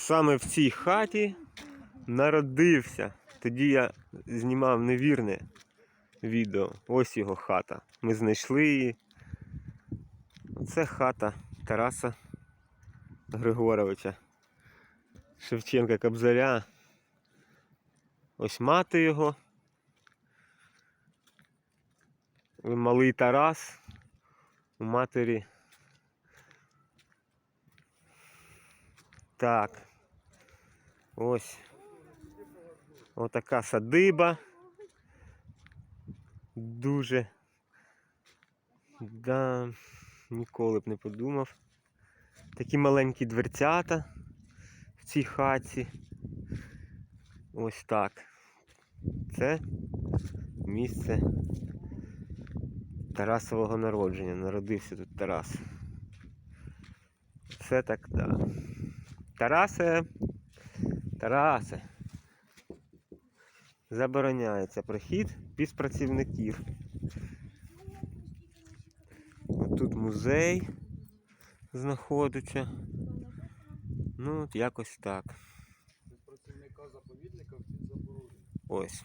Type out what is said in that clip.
Саме в цій хаті народився. Тоді я знімав невірне відео. Ось його хата. Ми знайшли її. Це хата Тараса Григоровича. Шевченка Кобзаря. Ось мати його. Малий Тарас. У матері. Так. Ось. Отака садиба. Дуже. Да, ніколи б не подумав. Такі маленькі дверцята в цій хаті. Ось так. Це місце Тарасового народження. Народився тут Тарас. Це так, да. Тарасе. Тарасе. Забороняється прохід без працівників. От тут музей знаходиться. Ну, от якось так. Працівника заповідника вхід заборонений. Ось.